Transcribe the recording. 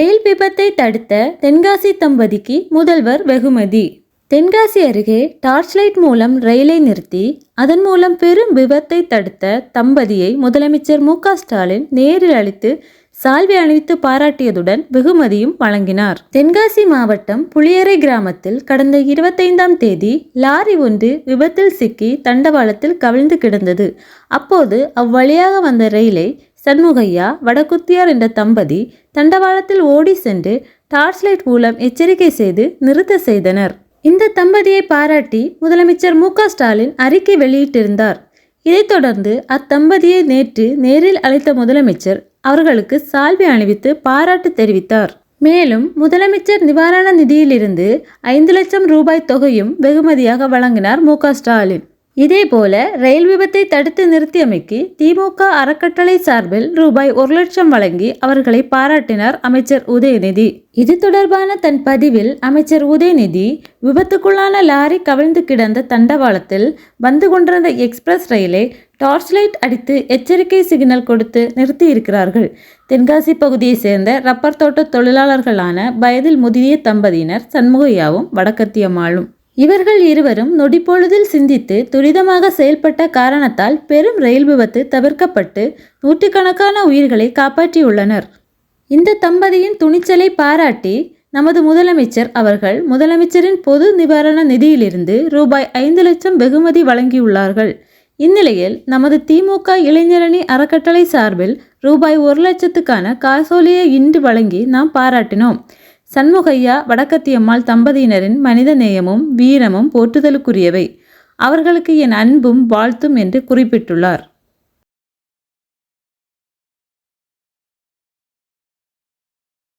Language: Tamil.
ரயில் விபத்தை தடுத்த தென்காசி தம்பதிக்கு முதல்வர் வெகுமதி. தென்காசி அருகே டார்ச் லைட் மூலம் ரயிலை நிறுத்தி அதன் மூலம் பெரும் விபத்தை தடுத்த தம்பதியை முதலமைச்சர் மு ஸ்டாலின் நேரில் அழைத்து சால்வை அணிவித்து பாராட்டியதுடன் வெகுமதியும் வழங்கினார். தென்காசி மாவட்டம் புளியரை கிராமத்தில் கடந்த இருபத்தைந்தாம் தேதி லாரி ஒன்று விபத்தில் சிக்கி தண்டவாளத்தில் கவிழ்ந்து கிடந்தது. அப்போது அவ்வழியாக வந்த ரயிலை சண்முகையா வடகுத்தியார் என்ற தம்பதி தண்டவாளத்தில் ஓடி சென்று டார்ச் லைட் மூலம் எச்சரிக்கை செய்து நிறுத்த செய்தனர். இந்த தம்பதியை பாராட்டி முதலமைச்சர் மு ஸ்டாலின் அறிக்கை வெளியிட்டிருந்தார். இதைத் தொடர்ந்து அத்தம்பதியை நேற்று நேரில் அழைத்த முதலமைச்சர் அவர்களுக்கு சால்வை அணிவித்து பாராட்டு தெரிவித்தார். மேலும் முதலமைச்சர் நிவாரண நிதியிலிருந்து ஐந்து லட்சம் ரூபாய் தொகையும் வெகுமதியாக வழங்கினார் மு ஸ்டாலின். இதேபோல ரயில் விபத்தை தடுத்து நிறுத்தியமைக்கு திமுக அறக்கட்டளை சார்பில் ரூபாய் ஒரு லட்சம் வழங்கி அவர்களை பாராட்டினார் அமைச்சர் உதயநிதி. இது தொடர்பான தன் பதிவில் அமைச்சர் உதயநிதி விபத்துக்குள்ளான லாரி கவிழ்ந்து கிடந்த தண்டவாளத்தில் வந்து கொண்டிருந்த எக்ஸ்பிரஸ் ரயிலை டார்ச் லைட் அடித்து எச்சரிக்கை சிக்னல் கொடுத்து நிறுத்தியிருக்கிறார்கள். தென்காசி பகுதியைச் சேர்ந்த ரப்பர் தோட்ட தொழிலாளர்களான வயதில் முதிய தம்பதியினர் சண்முகையாவும் வடக்கத்தியம்மாளும் இவர்கள் இருவரும் நொடிப்பொழுதில் சிந்தித்து துரிதமாக செயல்பட்ட காரணத்தால் பெரும் ரயில் விபத்து தவிர்க்கப்பட்டு நூற்றுக்கணக்கான உயிர்களை காப்பாற்றியுள்ளனர். இந்த தம்பதியின் துணிச்சலை பாராட்டி நமது முதலமைச்சர் அவர்கள் முதலமைச்சரின் பொது நிவாரண நிதியிலிருந்து ரூபாய் ஐந்து லட்சம் வெகுமதி வழங்கியுள்ளார்கள். இந்நிலையில் நமது திமுக இளைஞரணி அறக்கட்டளை சார்பில் ரூபாய் ஒரு லட்சத்துக்கான காசோலியை இன்று வழங்கி நாம் பாராட்டினோம். சண்முகையா வடக்கத்தியம்மாள் தம்பதியினரின் மனித நேயமும் வீரமும் போற்றுதலுக்குரியவை. அவர்களுக்கு என் அன்பும் வாழ்த்தும் என்று குறிப்பிட்டுள்ளார்.